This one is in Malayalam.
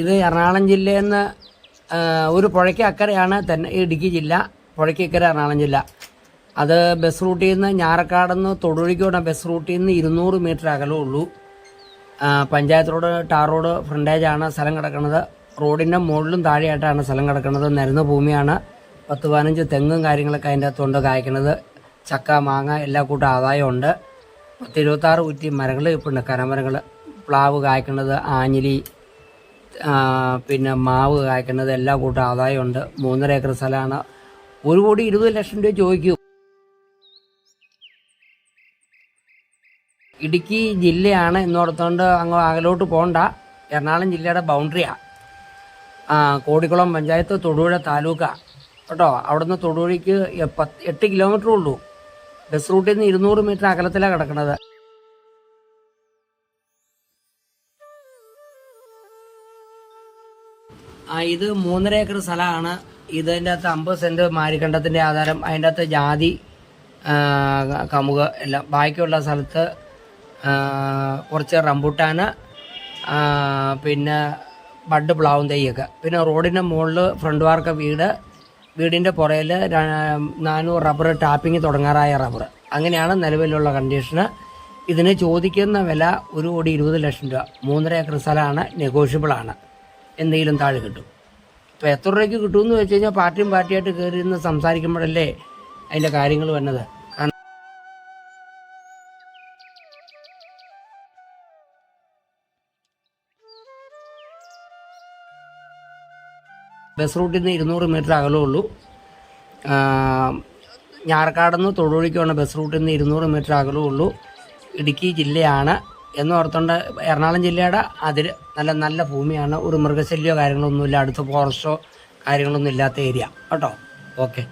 ഇത് എറണാകുളം ജില്ലയിൽ നിന്ന് ഒരു പുഴയ്ക്ക് അക്കരയാണ് തന്നെ ഇടുക്കി ജില്ല. പുഴയ്ക്ക് അക്കര എറണാകുളം ജില്ല. അത് ബസ് റൂട്ടിൽ നിന്ന് ഞാറക്കാട് നിന്ന് തൊടുപുഴയ്ക്ക് ബസ് റൂട്ടിൽ നിന്ന് ഇരുന്നൂറ് മീറ്റർ അകലമേ ഉള്ളൂ. പഞ്ചായത്ത് റോഡ് ടാർ റോഡ് ഫ്രണ്ടേജാണ് സ്ഥലം കിടക്കുന്നത്. റോഡിന്റെ മുകളിലും താഴെയായിട്ടാണ് സ്ഥലം കിടക്കുന്നത്. നിരന്ന ഭൂമിയാണ്. പത്ത് പതിനഞ്ച് തെങ്ങും കാര്യങ്ങളൊക്കെ അതിന്റെ അകത്തുണ്ട് കായ്ക്കുന്നത്. ചക്ക മാങ്ങ എല്ലാ കൂട്ടം ആദായമുണ്ട് പത്ത് ഇരുപത്താറ് കുറ്റി മരങ്ങൾ ഇപ്പോൾ ഉണ്ട് കരമരങ്ങൾ പ്ലാവ് കായ്ക്കുന്നത് ആഞ്ഞിലി പിന്നെ മാവ് കായ്ക്കുന്നത് എല്ലാ കൂട്ടം ആദായമുണ്ട്. മൂന്നര ഏക്കർ സ്ഥലമാണ്. ഒരു കോടി ഇരുപത് ലക്ഷം രൂപ ചോദിക്കും. ഇടുക്കി ജില്ലയാണ്. എന്നോടത്തോണ്ട് അങ്ങ് അകലോട്ട് പോകണ്ട എറണാകുളം ജില്ലയുടെ ബൗണ്ടറിയാണ് കോടിക്കുളം പഞ്ചായത്ത് തൊടുപുഴ താലൂക്കാണ് കേട്ടോ അവിടുന്ന് തൊടുപുഴയ്ക്ക് പത്ത് എട്ട് കിലോമീറ്റർ ഉള്ളൂ. ബസ് റൂട്ടിൽ നിന്ന് ഇരുന്നൂറ് മീറ്റർ അകലത്തിലാണ് കിടക്കുന്നത് ഇത് മൂന്നര ഏക്കർ സ്ഥലമാണ്. ഇതിന്റെ അകത്ത് അമ്പത് സെന്റ് മാരിക്കണ്ടത്തിന്റെ ആധാരം അതിന്റെ അകത്ത് ജാതി കമുക എല്ലാം. ബാക്കിയുള്ള സ്ഥലത്ത് കുറച്ച് റംബുട്ടാന് പിന്നെ ബഡ് പ്ലാവും തൈയൊക്കെ. പിന്നെ റോഡിന്റെ മുകളിൽ ഫ്രണ്ട് വാർക്ക വീട് വീടിന്റെ പുറയിൽ നാനൂറ് റബ്ബർ ടാപ്പിംഗ് തുടങ്ങാറായ റബ്ബർ അങ്ങനെയാണ് നിലവിലുള്ള കണ്ടീഷന്. ഇതിന് ചോദിക്കുന്ന വില ഒരു കോടി ഇരുപത് ലക്ഷം രൂപ. മൂന്നര ഏക്കർ സ്ഥലമാണ് നെഗോഷ്യബിൾ ആണ് എന്തെങ്കിലും താഴെ കിട്ടും. ഇപ്പോൾ എത്ര രൂപയ്ക്ക് കിട്ടുമെന്ന് വെച്ച് കഴിഞ്ഞാൽ പാർട്ടിയും പാർട്ടിയായിട്ട് കയറി ഇരുന്ന് സംസാരിക്കുമ്പോഴല്ലേ അതിന്റെ കാര്യങ്ങൾ വന്നത്. ബസ് റൂട്ടിൽ നിന്ന് ഇരുന്നൂറ് മീറ്റർ അകലേ ഉള്ളൂ. ആ, ഞാറക്കാടുന്ന് തൊടുപുഴയ്ക്ക് ബസ് റൂട്ടിൽ നിന്ന് ഇരുന്നൂറ് മീറ്റർ അകലേ ഉള്ളൂ. ഇടുക്കി ജില്ലയാണ് എന്ന് ഓർത്തുകൊണ്ട് എറണാകുളം ജില്ലയുടെ അതിൽ നല്ല നല്ല ഭൂമിയാണ്. ഒരു മൃഗശല്യമോ കാര്യങ്ങളൊന്നുമില്ല. അടുത്ത് ഫോറസ്റ്റോ കാര്യങ്ങളൊന്നും ഇല്ലാത്ത ഏരിയ കേട്ടോ? ഓക്കെ